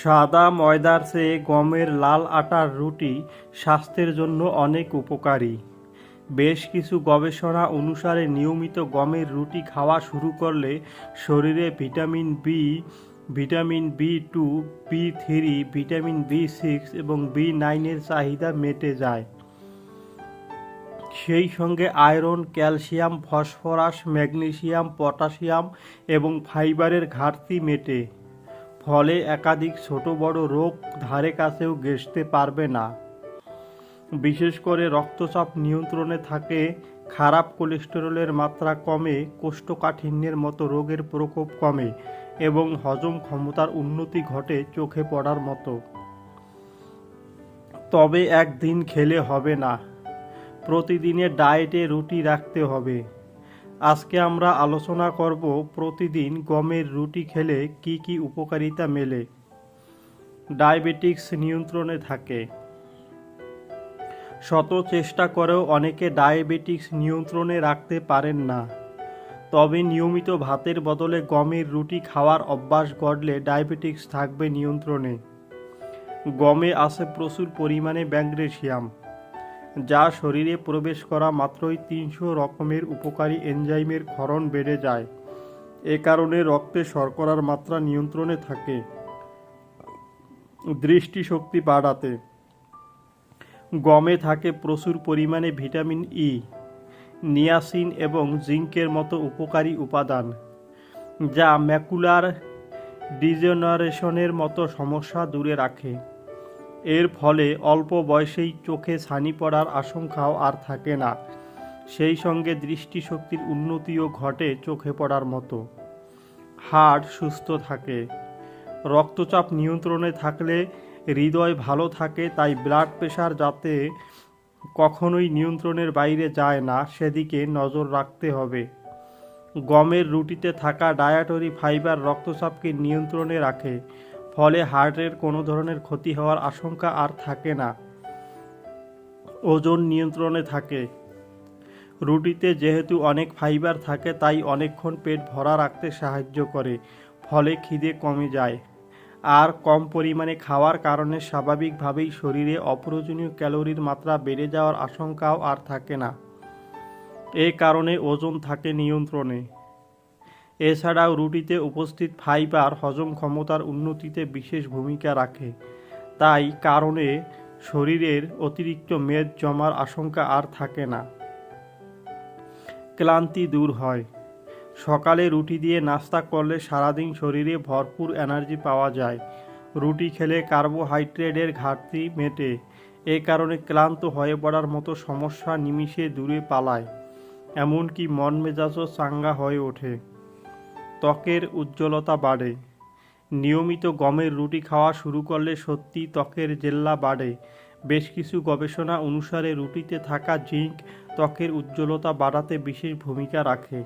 সাদা ময়দার চেয়ে গমের লাল আটার রুটি স্বাস্থ্যের জন্য অনেক উপকারী। বেশ কিছু গবেষণা অনুসারে নিয়মিত গমের রুটি খাওয়া শুরু করলে শরীরে vitamin B vitamin B two B three vitamin B six এবং বি নাইনের চাহিদা মেটে যায়। সেই সঙ্গে iron, calcium, phosphorus, magnesium potassium এবং ফাইবারের ঘাটতি মেটে। ফলে একাধিক ছোট বড় রোগ ধারে কাছেও ঘেঁষতে পারবে না। বিশেষ করে রক্তচাপ নিয়ন্ত্রণে থাকে, খারাপ কোলেস্টেরলের মাত্রা কমে, কোষ্ঠকাঠিন্যের মতো রোগের প্রকোপ কমে এবং হজম ক্ষমতার উন্নতি ঘটে চোখে পড়ার মতো। তবে একদিন খেলে হবে না। প্রতিদিনের ডায়েটে রুটি রাখতে হবে। আজকে আমরা আলোচনা করব প্রতিদিন গমের রুটি খেলে কি কি উপকারিতা মেলে। ডায়াবেটিক্স নিয়ন্ত্রণে থাকে। শত চেষ্টা করেও অনেকে ডায়াবেটিক্স নিয়ন্ত্রণে রাখতে পারেন না। তবে নিয়মিত ভাতের বদলে গমের রুটি খাওয়ার অভ্যাস গড়লে ডায়াবেটিক্স থাকবে নিয়ন্ত্রণে। গমে আছে প্রচুর পরিমাণে ম্যাগনেসিয়াম। যা শরীরে প্রবেশ করা মাত্রই তিনশো রকমের উপকারী এনজাইমের ক্ষরণ বেড়ে যায়। এ কারণে রক্তে শর্করার মাত্রা নিয়ন্ত্রণে থাকে। দৃষ্টিশক্তি বাড়াতে। গমে থাকে প্রচুর পরিমাণে ভিটামিন ই নিয়াসিন এবং জিঙ্কের মতো উপকারী উপাদান, যা ম্যাকুলার ডিজেনারেশনের মতো সমস্যা দূরে রাখে। এর ফলে অল্প বয়সেই চোখে ছানি পড়ার আশঙ্কাও আর থাকে না। সেই সঙ্গে দৃষ্টিশক্তির উন্নতিও ঘটে চোখে পড়ার মতো। হাড় সুস্থ থাকে। রক্তচাপ নিয়ন্ত্রণে থাকলে হৃদয় ভালো থাকে, তাই ব্লাড প্রেশার যাতে কখনোই নিয়ন্ত্রণের বাইরে যায় না, সেদিকে নজর রাখতে হবে। গমের রুটিতে থাকা ডায়াটরি ফাইবার রক্তচাপকে নিয়ন্ত্রণে রাখে। ফলে হার্টের কোনো ধরনের ক্ষতি হওয়ার আশঙ্কা আর থাকে না। ওজন নিয়ন্ত্রণে থাকে। রুটিতে যেহেতু অনেক ফাইবার থাকে, তাই অনেকক্ষণ পেট ভরা রাখতে সাহায্য করে, ফলে খিদে কমে যায়। আর কম পরিমাণে খাওয়ার কারণে স্বাভাবিকভাবেই শরীরে অপ্রয়োজনীয় ক্যালোরির মাত্রা বেড়ে যাওয়ার আশঙ্কাও আর থাকে না। এ কারণে ওজন থাকে নিয়ন্ত্রণে। এছাড়াও রুটিতে উপস্থিত ফাইবার হজম ক্ষমতার উন্নতিতে বিশেষ ভূমিকা রাখে। তাই কারণে শরীরের অতিরিক্ত মেদ জমার আশঙ্কা আর থাকে না। ক্লান্তি দূর হয়। সকালে রুটি দিয়ে নাস্তা করলে সারাদিন শরীরে ভরপুর এনার্জি পাওয়া যায়। রুটি খেলে কার্বোহাইড্রেটের ঘাটতি মেটে। এ কারণে ক্লান্ত হয়ে পড়ার মতো সমস্যা নিমিষে দূরে পালায়। এমনকি মন মেজাজও চাঙ্গা হয়ে ওঠে। ত্বকের উজ্জ্বলতা বাড়ে। নিয়মিত গমের রুটি খাওয়া শুরু করলে সত্যি ত্বকের জেল্লা বাড়ে। বেশ কিছু গবেষণা অনুসারে রুটিতে থাকা জিঙ্ক ত্বকের উজ্জ্বলতা বাড়াতে বিশেষ ভূমিকা রাখে।